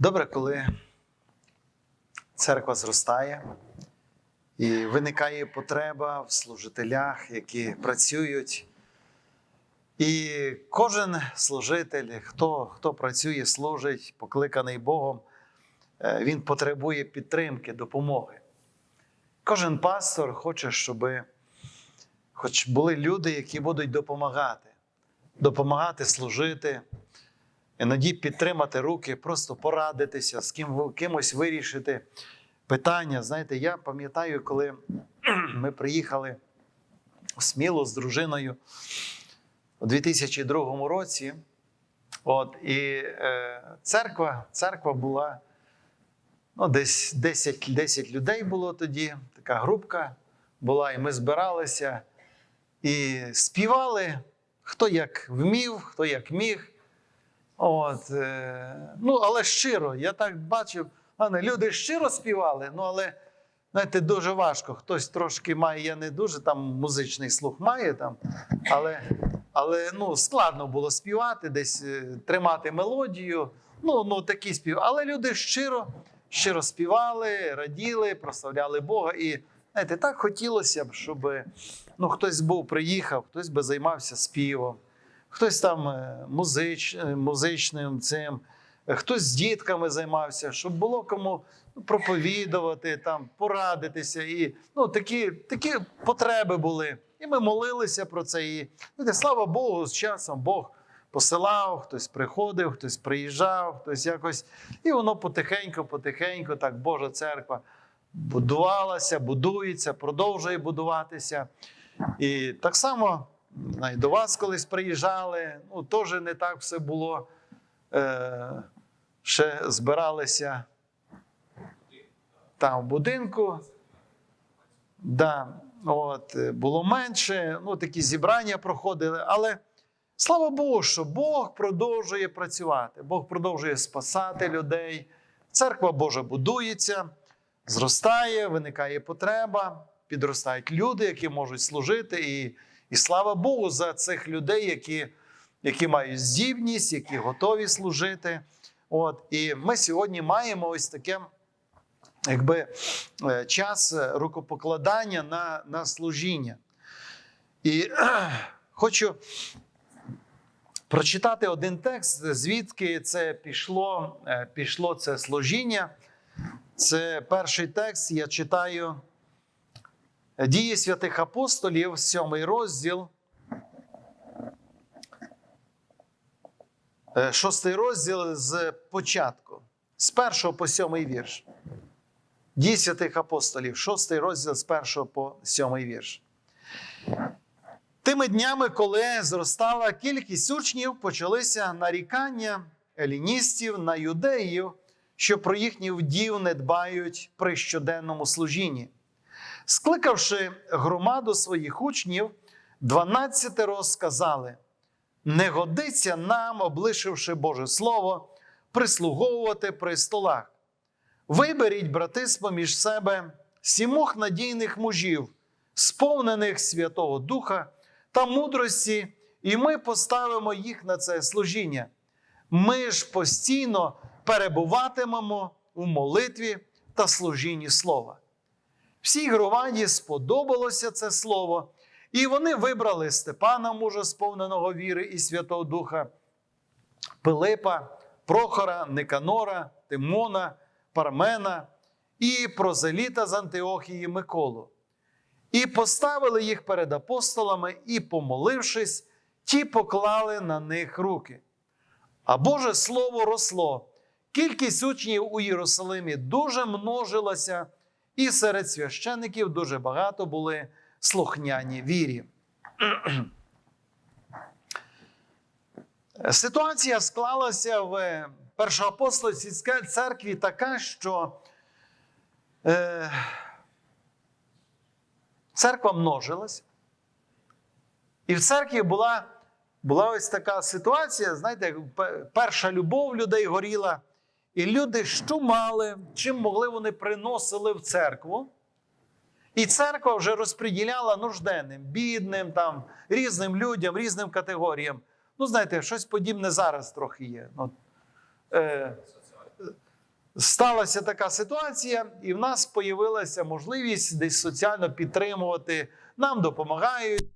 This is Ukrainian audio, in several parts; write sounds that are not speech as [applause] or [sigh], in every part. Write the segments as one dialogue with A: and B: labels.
A: Добре, коли церква зростає і виникає потреба в служителях, які працюють. І кожен служитель, хто, хто працює, служить, покликаний Богом, е, він потребує підтримки, допомоги. Кожен пастор хоче, щоб хоч були люди, які будуть допомагати, допомагати служити, іноді підтримати руки, просто порадитися, з ким, кимось вирішити питання. Знаєте, я пам'ятаю, коли [clears throat] ми приїхали в Смілу з дружиною у 2002 році. От, і е, церква, церква була ну, десь 10, 10 людей було тоді, така групка була, і ми збиралися і співали, хто як вмів, хто як міг. От, е, ну, але щиро, я так бачив, люди щиро співали, ну але знаєте, дуже важко. Хтось трошки має, я не дуже там музичний слух має, там, але, але ну, складно було співати, десь е, тримати мелодію. Ну, ну такі спів. Але люди щиро, щиро співали, раділи, прославляли Бога. І знаєте, так хотілося б, щоб ну, хтось був, приїхав, хтось би займався співом, хтось там е, музич, е, музичним цим, е, хтось з дітками займався, щоб було кому проповідувати, там, порадитися. І ну, такі, такі потреби були. І ми молилися про це. І знаєте, слава Богу, з часом Бог посилав, хтось приходив, хтось приїжджав, хтось якось. І воно потихеньку, потихеньку, так Божа церква будувалася, будується, продовжує будуватися. І так само знаю, до вас колись приїжджали, ну теж не так все було. Е, ще збиралися там в будинку. Да, от, е, було менше, ну такі зібрання проходили. Але слава Богу, що Бог продовжує працювати, Бог продовжує спасати людей. Церква Божа будується, зростає, виникає потреба, підростають люди, які можуть служити. І, і слава Богу за цих людей, які, які мають здібність, які готові служити. От, І ми сьогодні маємо ось таке якби, е, час рукопокладання на, на служіння. І [clears throat] хочу прочитати один текст, звідки це пішло, е, пішло це служіння. Це перший текст, я читаю Дії святих апостолів, сьомий розділ. Е, Шостий розділ з початку, з першого по сьомий вірш. Дії святих апостолів, шостий розділ з першого по сьомий вірш. Тими днями, коли зростала кількість учнів, почалися нарікання еліністів на юдеїв, що про їхніх вдів не дбають при щоденному служінні. Скликавши громаду своїх учнів, дванадцятеро сказали: не годиться нам, облишивши Боже Слово, прислуговувати при столах. Виберіть, брати, з-поміж себе сімох надійних мужів, сповнених Святого Духа та мудрості, і ми поставимо їх на це служіння. Ми ж постійно перебуватимемо у молитві та служінні слова. Всій громаді сподобалося це слово, і вони вибрали Степана, мужа сповненого віри і Святого Духа, Пилипа, Прохора, Никанора, Тимона, Пармена і Прозеліта з Антиохії Миколу. І поставили їх перед апостолами, і, помолившись, ті поклали на них руки. А Боже Слово росло. Кількість учнів у Єрусалимі дуже множилася, і серед священиків дуже багато були слухняні вірі. [clears throat] Ситуація склалася в першоапостольській церкві така, що е, церква множилась, і в церкві була, була ось така ситуація, знаєте, перша любов людей горіла, і люди що мали, чим могли вони приносили в церкву. І церква вже розподіляла нужденним, бідним, там, різним людям, різним категоріям. Ну, знаєте, щось подібне зараз трохи є. Ну, е, сталася така ситуація, і в нас з'явилася можливість десь соціально підтримувати. Нам допомагають.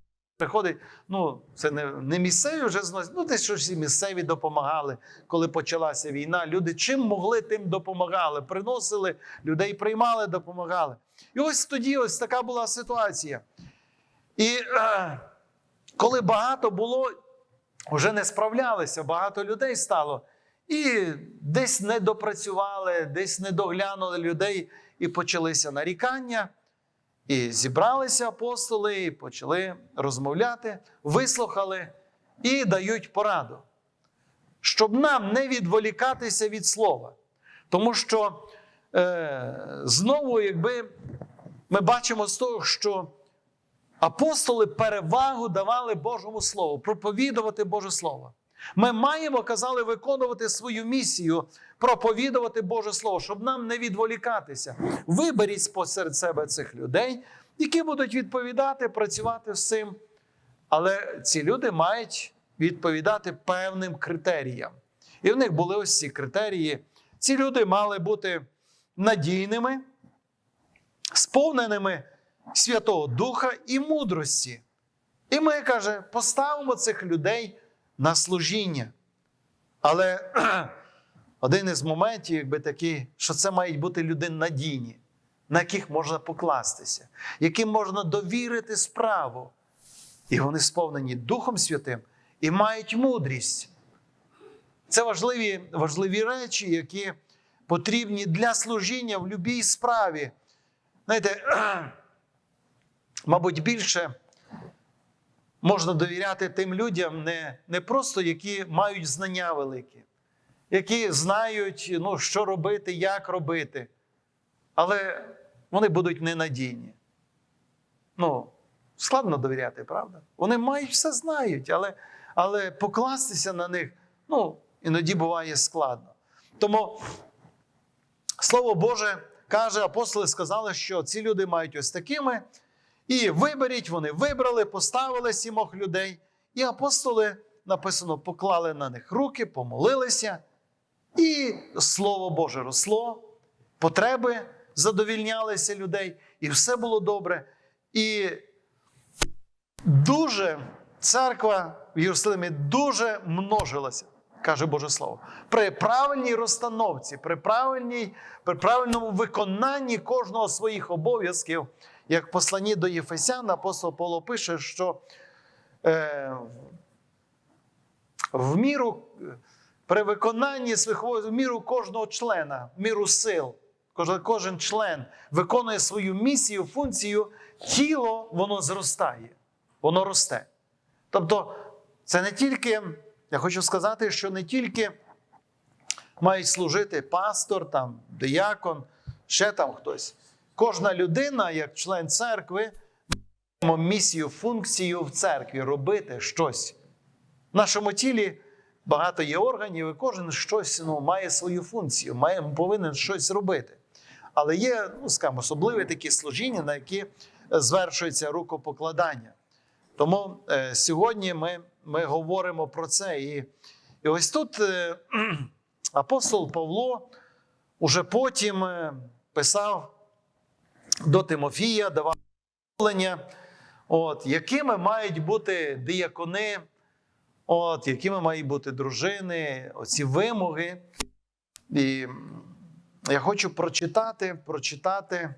A: Приходить, ну це не, не місцеві вже зносять, ну десь щось і місцеві допомагали, коли почалася війна. Люди чим могли, тим допомагали. Приносили, людей приймали, допомагали. І ось тоді ось така була ситуація. І е, коли багато було, вже не справлялися, багато людей стало. І десь не допрацювали, десь не доглянули людей, і почалися нарікання. І зібралися апостоли, і почали розмовляти, вислухали і дають пораду, щоб нам не відволікатися від слова. Тому що е, знову, якби ми бачимо з того, що апостоли перевагу давали Божому Слову, проповідувати Боже Слово. Ми маємо, казали, виконувати свою місію, проповідувати Боже Слово, щоб нам не відволікатися. Виберіть посеред себе цих людей, які будуть відповідати, працювати з цим. Але ці люди мають відповідати певним критеріям. І в них були ось ці критерії. Ці люди мали бути надійними, сповненими Святого Духа і мудрості. І ми, каже, поставимо цих людей на служіння. Але [clears throat] один із моментів, якби такий, що це мають бути люди надійні, на яких можна покластися, яким можна довірити справу. І вони сповнені Духом Святим і мають мудрість. Це важливі, важливі речі, які потрібні для служіння в будь-якій справі. Знаєте, [clears throat] мабуть, більше можна довіряти тим людям, не, не просто які мають знання великі, які знають, ну, що робити, як робити, але вони будуть ненадійні. Ну, складно довіряти, правда? Вони мають все знають, але, але покластися на них, ну, іноді буває складно. Тому Слово Боже каже, апостоли сказали, що ці люди мають ось такими. І виберіть, вони вибрали, поставили сімох людей. І апостоли, написано, поклали на них руки, помолилися, і Слово Боже росло, потреби задовільнялися людей, і все було добре. І дуже церква в Єрусалимі дуже множилася, каже Боже Слово. При правильній розстановці, при, правильній, при правильному виконанні кожного своїх обов'язків, як посланні до Єфесян, апостол Павло пише, що е, в міру при виконанні своїх в міру кожного члена, в міру сил, кожен, кожен член виконує свою місію, функцію, тіло воно зростає, воно росте. Тобто, це не тільки, я хочу сказати, що не тільки мають служити пастор, там, диякон, ще там хтось. Кожна людина, як член церкви, має місію, функцію в церкві робити щось. В нашому тілі багато є органів, і кожен щось ну, має свою функцію, має, повинен щось робити. Але є, ну, скажімо, особливі такі служіння, на які звершується рукопокладання. Тому е, сьогодні ми, ми говоримо про це. І, і ось тут е, апостол Павло уже потім е, писав до Тимофія, давав от, якими мають бути диякони, от, якими мають бути дружини, оці вимоги. І я хочу прочитати, прочитати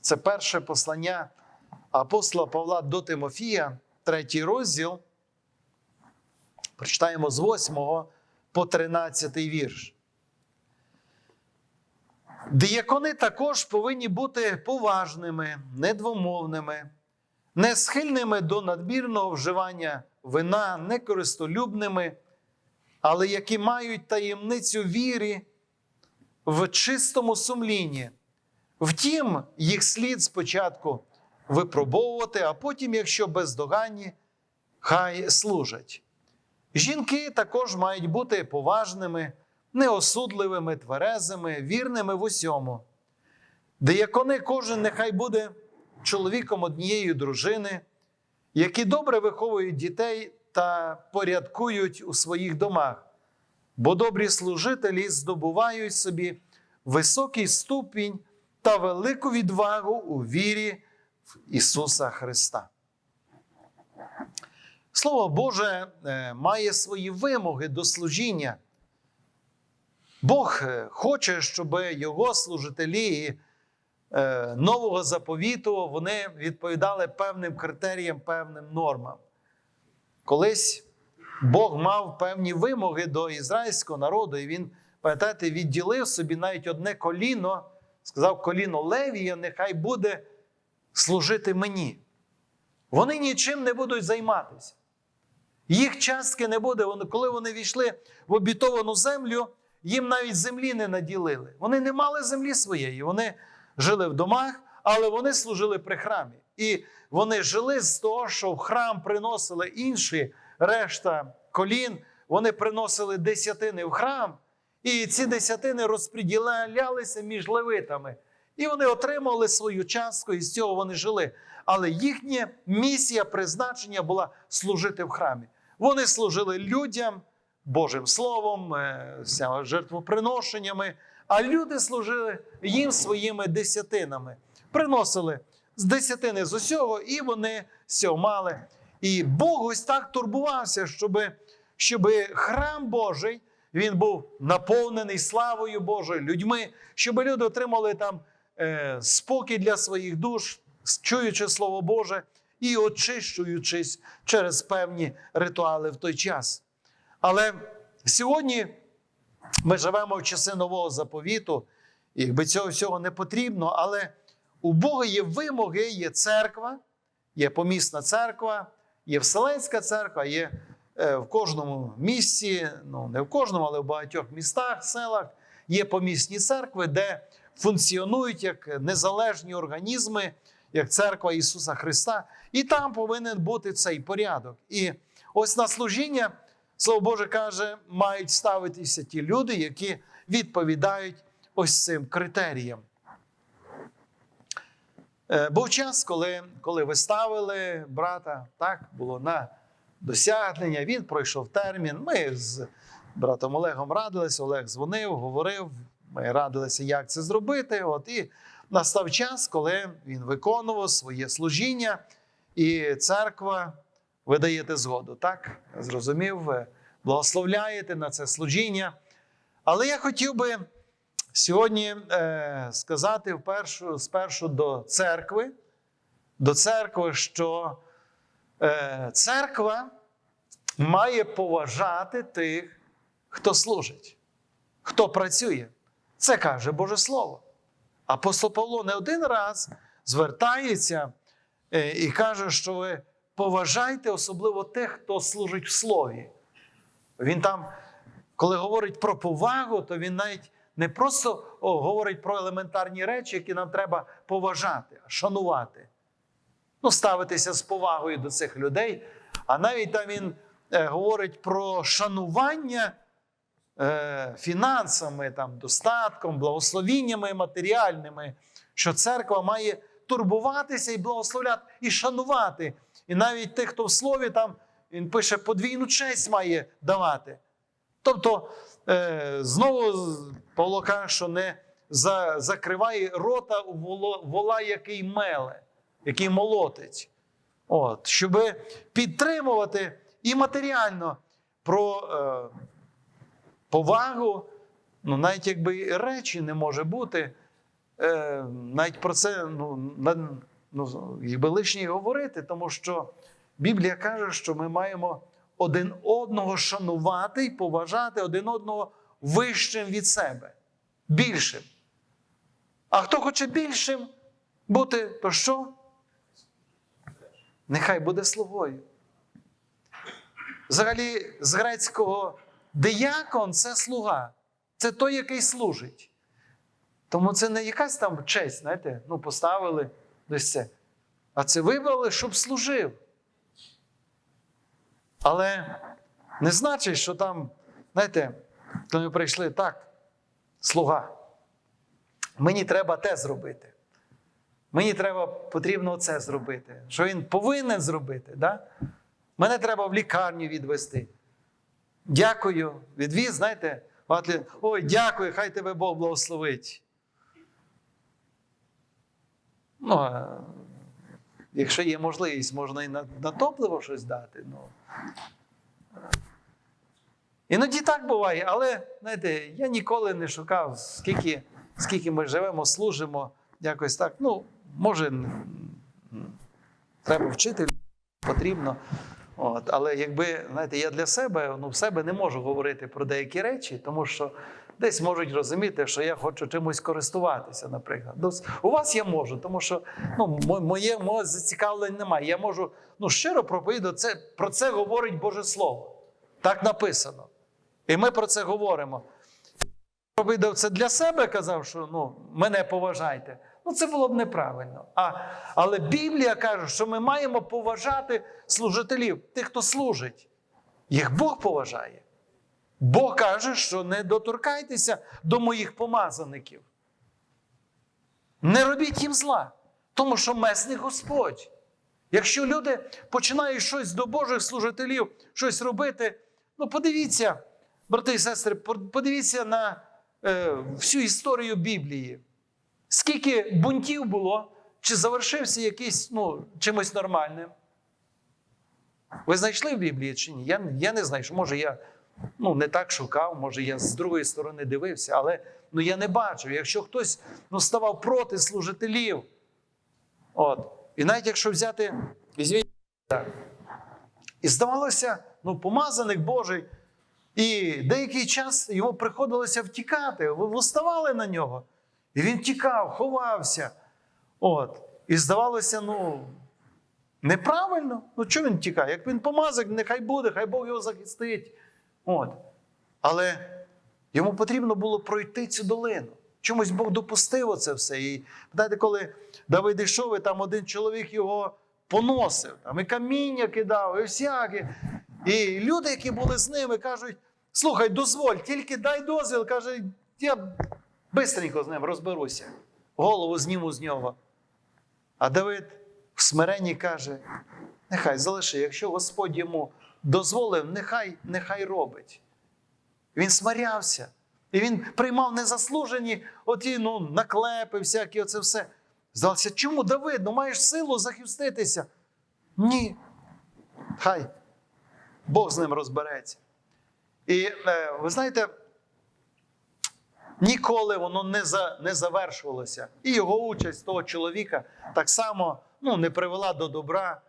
A: це перше послання апостола Павла до Тимофія, третій розділ. Прочитаємо з 8 по 13 вірш. Диякони також повинні бути поважними, недвомовними, не схильними до надмірного вживання вина, некористолюбними, але які мають таємницю вірі в чистому сумлінні. Втім, їх слід спочатку випробовувати, а потім, якщо бездоганні, хай служать. Жінки також мають бути поважними, неосудливими, тверезими, вірними в усьому. Деякони кожен нехай буде чоловіком однієї дружини, які добре виховують дітей та порядкують у своїх домах, бо добрі служителі здобувають собі високий ступінь та велику відвагу у вірі в Ісуса Христа. Слово Боже е, має свої вимоги до служіння. Бог е, хоче, щоб його служителі е, нового заповіту вони відповідали певним критеріям, певним нормам. Колись Бог мав певні вимоги до ізраїльського народу, і він, пам'ятаєте, відділив собі навіть одне коліно, сказав коліно Левія, нехай буде служити мені. Вони нічим не будуть займатися. Їх частки не буде. Коли вони війшли в обітовану землю, їм навіть землі не наділили. Вони не мали землі своєї. Вони жили в домах, але вони служили при храмі. І вони жили з того, що в храм приносили інші решта колін, вони приносили десятини в храм, і ці десятини розподілялися між левитами. І вони отримали свою частку, і з цього вони жили. Але їхня місія, призначення була служити в храмі. Вони служили людям Божим Словом, е, жертвоприношеннями, а люди служили їм своїми десятинами. Приносили з десятини з усього, і вони цього мали. І Бог ось так турбувався, щоб, щоб храм Божий він був наповнений славою Божою, людьми, щоб люди отримали там е, спокій для своїх душ, чуючи Слово Боже і очищуючись через певні ритуали в той час. Але сьогодні ми живемо в часи нового заповіту, якби цього всього не потрібно, але у Бога є вимоги, є церква, є помісна церква, є Вселенська церква, є е, в кожному місті, ну не в кожному, але в багатьох містах, селах є помісні церкви, де функціонують як незалежні організми, як церква Ісуса Христа, і там повинен бути цей порядок. І ось на служіння, Слово Боже каже, мають ставитися ті люди, які відповідають ось цим критеріям. Е, Був час, коли, коли ви ставили брата, так, було на досягнення, він пройшов термін. Ми з братом Олегом радилися, Олег дзвонив, говорив, ми радилися, як це зробити. От, і настав час, коли він виконував своє служіння, і церква ви даєте згоду. Так, зрозумів, ви благословляєте на це служіння. Але я хотів би сьогодні е, сказати впершу, спершу до церкви, до церкви, що е, церква має поважати тих, хто служить, хто працює. Це каже Боже Слово. Апостол Павло не один раз звертається е, і каже, що ви поважайте особливо тих, хто служить в слові. Він там, коли говорить про повагу, то він навіть не просто говорить про елементарні речі, які нам треба поважати, шанувати. Ну, ставитися з повагою до цих людей. А навіть там він е, говорить про шанування е, фінансами, там, достатком, благословіннями матеріальними, що церква має турбуватися і благословляти, і шанувати. І навіть тих, хто в слові там він пише, подвійну честь має давати. Тобто, е, знову Павло каже, що не за, закриває рота вола, який меле, який молотить. От, щоб підтримувати і матеріально про е, повагу, ну, навіть якби речі не може бути. Е, навіть про це ну, ну, якби лишнє говорити, тому що Біблія каже, що ми маємо один одного шанувати і поважати один одного вищим від себе, більшим. А хто хоче більшим бути, то що? Нехай буде слугою. Взагалі, з грецького диякон це слуга, це той, який служить. Тому це не якась там честь, знаєте, ну поставили десь. А це вибрали, щоб служив. Але не значить, що там, знаєте, коли ми прийшли так, слуга. Мені треба те зробити. Мені треба потрібно це зробити. Що він повинен зробити. Да? Мене треба в лікарню відвести. Дякую, відвіз, знаєте, Ой, дякую, хай тебе Бог благословить. Ну, якщо є можливість, можна і на, на топливо щось дати. Ну. Іноді так буває, але знаєте, я ніколи не шукав, скільки, скільки ми живемо, служимо, якось так. Ну, може, треба вчити, потрібно. От, але якби, знаєте, я для себе, ну, в себе не можу говорити про деякі речі, тому що десь можуть розуміти, що я хочу чимось користуватися, наприклад. У вас я можу, тому що ну, моє, моє зацікавлення немає. Я можу ну, щиро проповідати, це, про це говорить Боже Слово. Так написано. І ми про це говоримо. Проповідав це для себе, казав, що ну, мене поважайте. Ну, це було б неправильно. А, але Біблія каже, що ми маємо поважати служителів, тих, хто служить. Їх Бог поважає. Бог каже, що не доторкайтеся до моїх помазаників. Не робіть їм зла, тому що месник Господь. Якщо люди починають щось до Божих служителів, щось робити, ну подивіться, брати і сестри, подивіться на е, всю історію Біблії. Скільки бунтів було, чи завершився якийсь ну, чимось нормальним? Ви знайшли в Біблії чи ні? Я, я не знайшов. Може, я ну, не так шукав, може, я з другої сторони дивився, але ну, я не бачив. Якщо хтось ну, ставав проти служителів, от, і навіть якщо взяти, візьміть, і здавалося, ну, помазаник Божий, і деякий час йому приходилося втікати, виставали на нього. І він тікав, ховався. От. І здавалося, ну, неправильно. Ну, чого він тікає? Як він помазик, нехай буде, хай Бог його захистить. От. Але йому потрібно було пройти цю долину. Чомусь Бог допустив оце все. І знаєте, коли Давид йшов, і там один чоловік його поносив, там і каміння кидав, і всяке. І люди, які були з ними, кажуть: слухай, дозволь, тільки дай дозвіл. Каже, я бистренько з ним розберуся, голову зніму з нього. А Давид в смиренні каже: нехай залиши, якщо Господь йому дозволив, нехай, нехай робить. Він смирявся. І він приймав незаслужені оті ну, наклепи, всякі оце все. Здалося, чому Давид? Ну маєш силу захиститися? Ні. Хай Бог з ним розбереться. І е, ви знаєте, ніколи воно не, за, не завершувалося. І його участь того чоловіка так само ну, не привела до добра.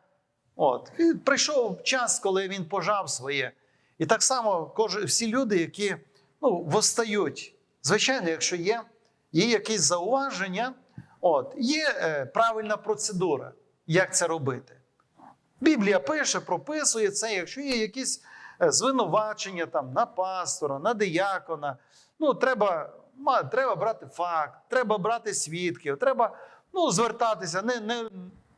A: От. І прийшов час, коли він пожав своє. І так само всі люди, які ну, восстають. Звичайно, якщо є, є якісь зауваження, от, є е, правильна процедура, як це робити. Біблія пише, прописує це, якщо є якісь е, звинувачення там, на пастора, на диякона, ну, треба, треба брати факт, треба брати свідків, треба ну, звертатися, не, не,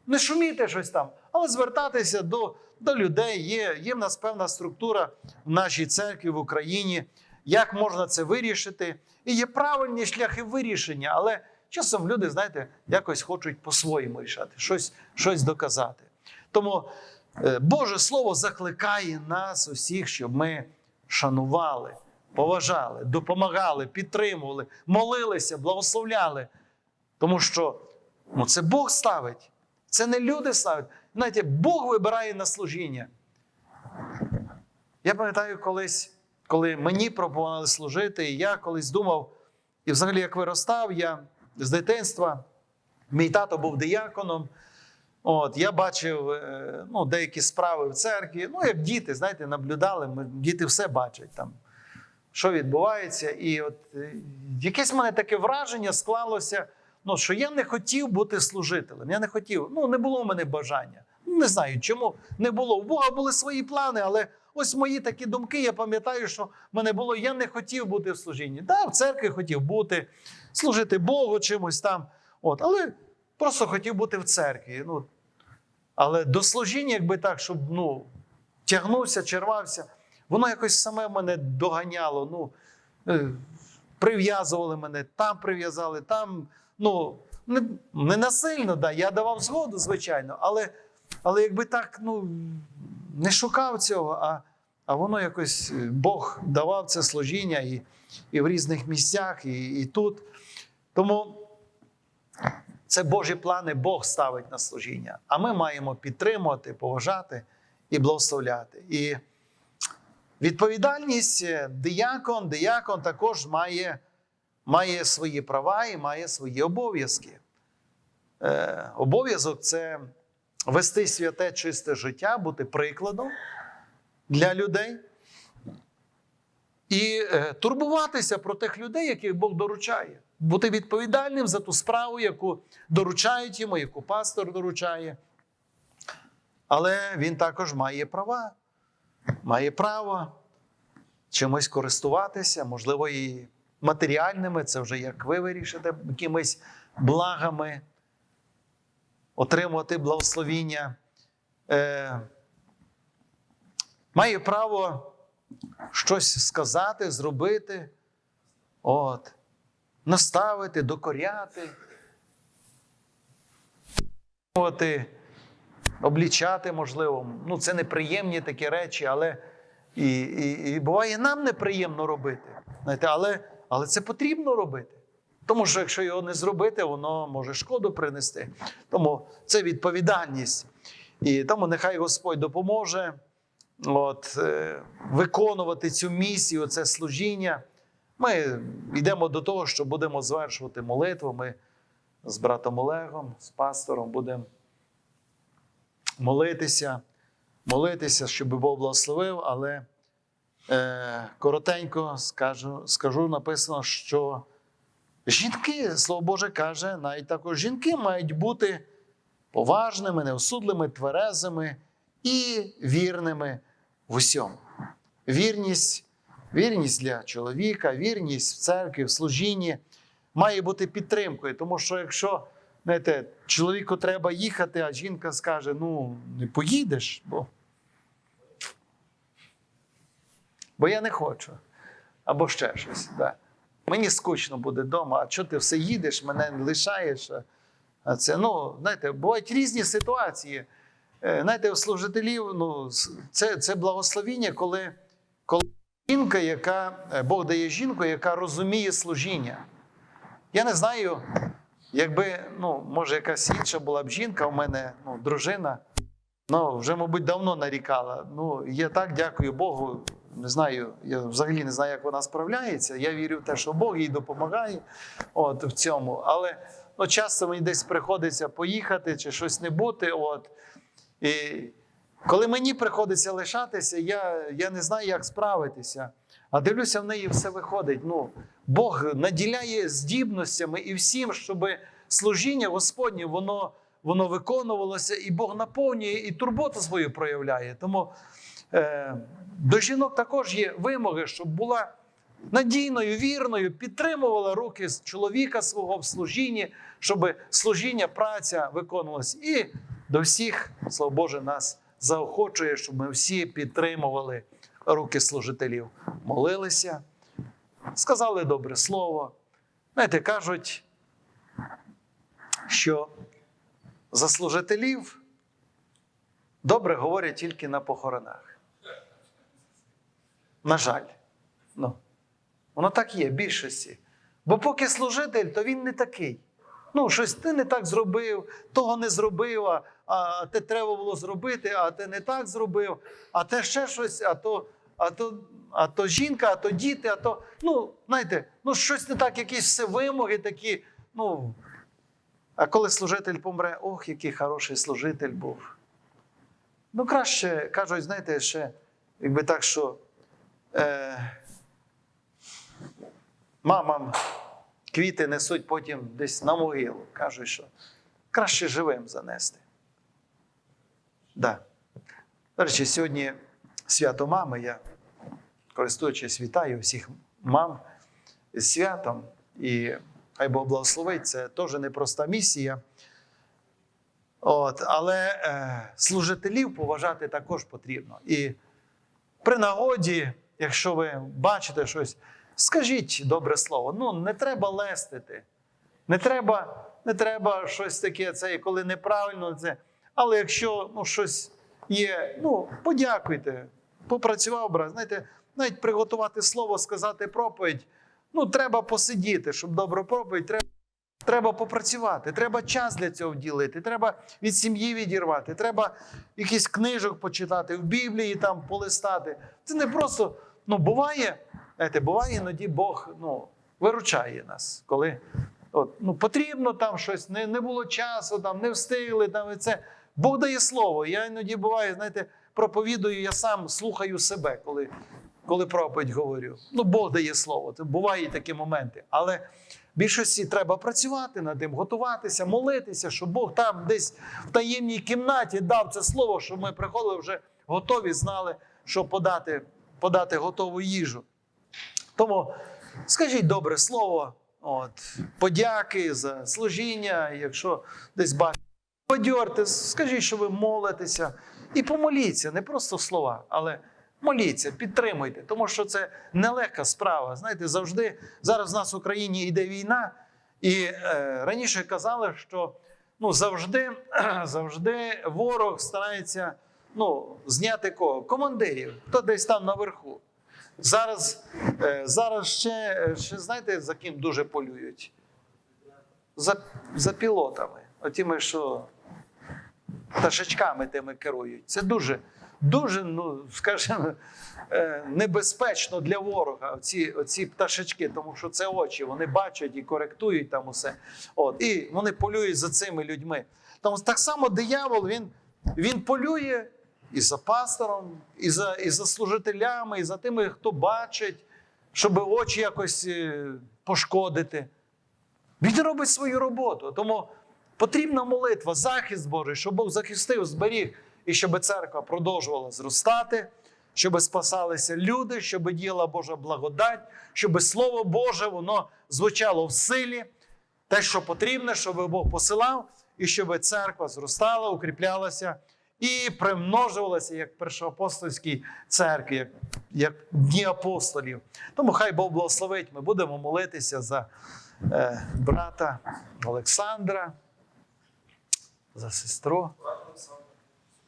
A: не шуміти щось там, але звертатися до, до людей. Є, є в нас певна структура в нашій церкві в Україні, як можна це вирішити. І є правильні шляхи вирішення, але часом люди, знаєте, якось хочуть по-своєму рішати, щось, щось доказати. Тому е, Боже Слово закликає нас усіх, щоб ми шанували, поважали, допомагали, підтримували, молилися, благословляли. Тому що ну, це Бог ставить, це не люди ставлять. Знаєте, Бог вибирає на служіння. Я пам'ятаю колись, коли мені пропонували служити, і я колись думав, і взагалі як виростав, я з дитинства, мій тато був дияконом. От, я бачив е, ну, деякі справи в церкві. Ну, як діти, знаєте, наблюдали, ми, діти все бачать там, що відбувається. І от е, якесь в мене таке враження склалося, ну, що я не хотів бути служителем. Я не хотів, ну, не було в мене бажання. Не знаю, чому не було. У Бога були свої плани, але ось мої такі думки. Я пам'ятаю, що в мене було, я не хотів бути в служінні. Да, в церкві хотів бути, служити Богу чимось там. От, але просто хотів бути в церкві. Ну, але до служіння, якби так, щоб ну, тягнувся, червався, воно якось саме мене доганяло. Ну, е, прив'язували мене, там прив'язали, там. Ну, не, не насильно, да, я давав згоду, звичайно, але, але якби так ну, не шукав цього, а, а воно якось е, Бог давав це служіння і, і в різних місцях, і, і тут. Тому це Божі плани, Бог ставить на служіння. А ми маємо підтримувати, поважати і благословляти. І відповідальність е, диякон, диякон також має, має свої права і має свої обов'язки. Е, обов'язок це вести святе чисте життя, бути прикладом для людей і е, турбуватися про тих людей, яких Бог доручає, бути відповідальним за ту справу, яку доручають йому, яку пастор доручає. Але він також має права, має право чимось користуватися, можливо, і матеріальними, це вже як ви вирішите, якимись благами, отримувати благословіння. Е, має право щось сказати, зробити, от, наставити, докоряти, облічати, можливо. Ну, це неприємні такі речі, але і, і, і буває нам неприємно робити. Знаєте, але, але це потрібно робити. Тому що якщо його не зробити, воно може шкоду принести. Тому це відповідальність. І тому нехай Господь допоможе от, е, виконувати цю місію, це служіння. Ми йдемо до того, що будемо звершувати молитву. Ми з братом Олегом, з пастором будемо молитися, молитися, щоб Бог благословив, але коротенько скажу, скажу, написано, що жінки, Слово Боже каже, навіть також жінки мають бути поважними, неосудлими, тверезими і вірними в усьому. Вірність, вірність для чоловіка, вірність в церкві, в служінні має бути підтримкою. Тому що якщо знаєте, чоловіку треба їхати, а жінка скаже: ну, не поїдеш, бо, бо я не хочу. Або ще щось. Да. Мені скучно буде вдома, а чого ти все їдеш, мене лишаєш. А це, ну, знаєте, бувають різні ситуації. Е, Знаєте, у служителів ну, це, це благословіння, коли, коли жінка, яка е, Бог дає жінку, яка розуміє служіння. Я не знаю, якби, ну, може, якась інша була б жінка, у мене ну, дружина, ну, вже, мабуть, давно нарікала. Ну, я так дякую Богу. Не знаю, я взагалі не знаю, як вона справляється. Я вірю в те, що Бог їй допомагає от, в цьому. Але ну, часто мені десь приходиться поїхати чи щось не бути. От. І коли мені приходиться лишатися, я, я не знаю, як справитися. А дивлюся, в неї все виходить. Ну, Бог наділяє здібностями і всім, щоб служіння Господнє воно, воно виконувалося, і Бог наповнює і турботу свою проявляє. Тому до жінок також є вимоги, щоб була надійною, вірною, підтримувала руки чоловіка свого в служінні, щоб служіння, праця виконувалась. І до всіх, слава Боже, нас заохочує, щоб ми всі підтримували руки служителів, молилися, сказали добре слово. Знаєте, кажуть, що за служителів добре говорять тільки на похоронах. На жаль, ну, воно так є в більшості. Бо поки служитель, то він не такий. Ну, щось ти не так зробив, того не зробив, а, а те треба було зробити, а ти не так зробив, а те ще щось, а то, а то, а то жінка, а то діти, а то. Ну, знаєте, ну щось не так, якісь все вимоги такі. Ну, а коли служитель помре, ох, який хороший служитель був. Ну, краще кажуть, знаєте, ще, якби так, що е, мамам квіти несуть потім десь на могилу. Кажуть, що краще живим занести. Да. До речі, сьогодні свято мами. Я, користуючись, вітаю всіх мам з святом. І хай Бог благословить, це теж непроста місія. От, але е, служителів поважати також потрібно. І при нагоді, якщо ви бачите щось, скажіть добре слово. Ну, не треба лестити. Не треба, не треба щось таке, це коли неправильно це. Але якщо ну, щось є, ну, подякуйте. попрацював, брат. Знаєте, навіть приготувати слово, сказати проповідь. Ну, треба посидіти, щоб добре проповідь, треба. Треба попрацювати, треба час для цього вділити, треба від сім'ї відірвати, треба якийсь книжок почитати, в Біблії там полистати. Це не просто, ну, буває, знаєте, буває іноді Бог ну, виручає нас, коли от, ну, потрібно там щось, не, не було часу, там, не встигли. Там, і це. Бог дає слово. Я іноді буває, знаєте, проповідую, я сам слухаю себе, коли, коли проповідь говорю. Ну, Бог дає слово. Бувають такі моменти. Але більшості треба працювати над тим, готуватися, молитися, щоб Бог там десь в таємній кімнаті дав це слово, щоб ми приходили вже готові, знали, що подати, подати готову їжу. Тому скажіть добре слово, от, подяки за служіння, якщо десь бачите, подьорте, скажіть, що ви молитеся, і помоліться, не просто слова, але моліться, підтримуйте, тому що це нелегка справа. Знаєте, завжди зараз в нас в Україні йде війна, і е, раніше казали, що ну, завжди, [clears throat] завжди ворог старається ну, зняти кого? Командирів, хто десь там наверху. Зараз, е, зараз ще, е, ще знаєте, за ким дуже полюють? За, за пілотами. Отіми, що пташечками тими керують. Це дуже, дуже, ну, скажімо, е, небезпечно для ворога, оці, оці пташечки, тому що це очі, вони бачать і коректують там усе. От, і вони полюють за цими людьми. Тому так само диявол він, він полює і за пастором, і за, і за служителями, і за тими, хто бачить, щоб очі якось е, пошкодити. Він робить свою роботу. Тому потрібна молитва, захист Божий, щоб Бог захистив, зберіг, і щоб церква продовжувала зростати, щоб спасалися люди, щоб діяла Божа благодать, щоб Слово Боже воно звучало в силі, те, що потрібно, щоб Бог посилав, і щоб церква зростала, укріплялася і примножувалася як першоапостольській церкві, як, як дні апостолів. Тому хай Бог благословить. Ми будемо молитися за е, брата Олександра, за сестру.